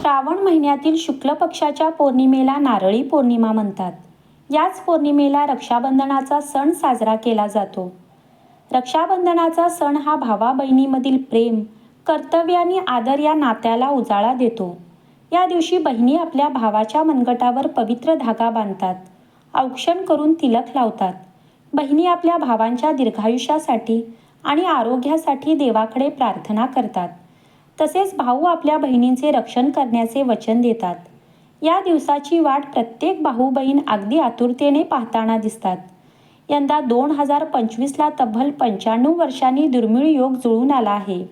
श्रावण महिन्यातील शुक्ल पक्षाच्या पौर्णिमेला नारळी पौर्णिमा म्हणतात. याच पौर्णिमेला रक्षाबंधनाचा सण साजरा केला जातो. रक्षाबंधनाचा सण हा भावा बहिणीमधील प्रेम कर्तव्य आणि आदर या नात्याला उजाळा देतो. या दिवशी बहिणी आपल्या भावाच्या मनगटावर पवित्र धागा बांधतात. औक्षण करून तिलक लावतात. बहिणी आपल्या भावांच्या दीर्घायुष्यासाठी आणि आरोग्यासाठी देवाकडे प्रार्थना करतात. तसेच भाऊ आपल्या बहिणींचे रक्षण करण्याचे वचन देतात. या दिवसाची वाट प्रत्येक भाऊ बहीण अगदी आतुरतेने पाहताना दिसतात. यंदा दोन हजार पंचवीसला तब्बल पंच्याण्णव वर्षांनी दुर्मिळ योग जुळून आला आहे.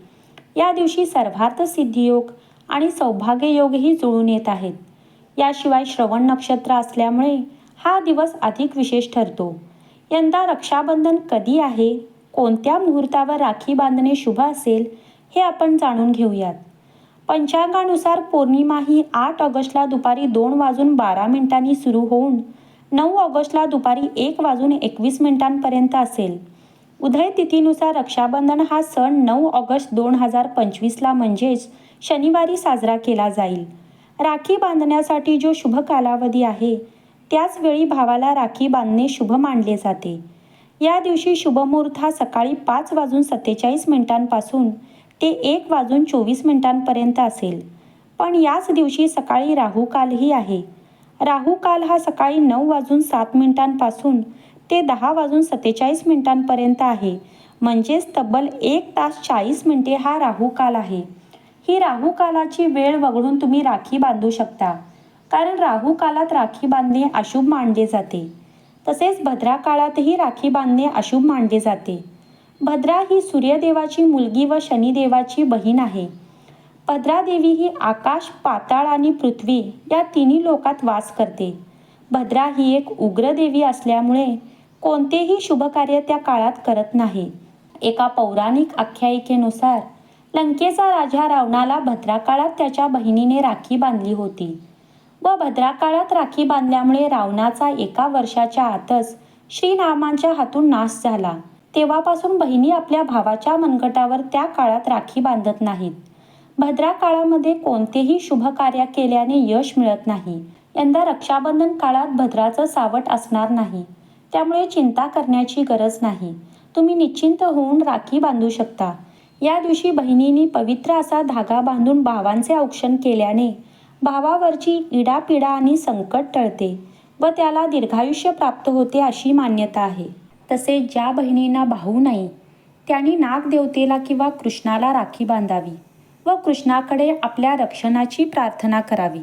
या दिवशी सर्वार्थ सिद्धियोग आणि सौभाग्ययोगही जुळून येत आहेत. याशिवाय श्रवण नक्षत्र असल्यामुळे हा दिवस अधिक विशेष ठरतो. यंदा रक्षाबंधन कधी आहे? कोणत्या मुहूर्तावर राखी बांधणे शुभ असेल? हे आपण जाणून घेऊयात. पंचांगानुसार पौर्णिमा ही आठ ऑगस्टला दुपारी दोन वाजून बारा मिनिटांनी सुरू होऊन नऊ ऑगस्टला दुपारी एक वाजून एकवीस मिनिटांपर्यंत असेल. उदय तिथीनुसार रक्षाबंधन हा सण नऊ ऑगस्ट दोन हजार पंचवीसला म्हणजेच शनिवारी साजरा केला जाईल. राखी बांधण्यासाठी जो शुभ कालावधी आहे त्याचवेळी भावाला राखी बांधणे शुभ मानले जाते. या दिवशी शुभमुहूर्त हा सकाळी पाच वाजून सत्तेचाळीस मिनिटांपासून ते एक वाजून चोवीस मिनिटांपर्यंत असेल. पण याच दिवशी सकाळी राहू कालही आहे. राहू काल हा सकाळी नऊ वाजून सात मिनिटांपासून ते दहा वाजून सत्तेचाळीस मिनिटांपर्यंत आहे. म्हणजेच तब्बल एक तास चाळीस मिनिटे हा राहू काल आहे. ही राहू कालाची वेळ वगळून तुम्ही राखी बांधू शकता. कारण राहू कालात राखी बांधणे अशुभ मानले जाते. तसेच भद्रा काळातही राखी बांधणे अशुभ मानले जाते. भद्रा ही सूर्यदेवाची मुलगी व शनिदेवाची बहीण आहे. भद्रा देवी ही आकाश पाताळ आणि पृथ्वी या तिन्ही लोकात वास करते. भद्रा ही एक उग्र देवी असल्यामुळे कोणतेही शुभ कार्य त्या काळात करत नाही. एका पौराणिक आख्यायिकेनुसार लंकेचा राजा रावणाला भद्रा काळात त्याच्या बहिणीने राखी बांधली होती व भद्रा काळात राखी बांधल्यामुळे रावणाचा एका वर्षाच्या आतच श्रीरामांच्या हातून नाश झाला. तेव्हापासून बहिणी आपल्या भावाच्या मनगटावर त्या काळात राखी बांधत नाहीत. भद्रा काळामध्ये कोणतेही शुभ कार्य केल्याने यश मिळत नाही. यंदा रक्षाबंधन काळात भद्राचं सावट असणार नाही. त्यामुळे चिंता करण्याची गरज नाही. तुम्ही निश्चिंत होऊन राखी बांधू शकता. या दिवशी बहिणींनी पवित्र असा धागा बांधून भावांचे औक्षण केल्याने भावावरची इडापिडा आणि संकट टळते व त्याला दीर्घायुष्य प्राप्त होते अशी मान्यता आहे. तसेच ज्या बहिणींना भाऊ नाही त्यांनी नागदेवतेला किंवा कृष्णाला राखी बांधावी व कृष्णाकडे आपल्या रक्षणाची प्रार्थना करावी.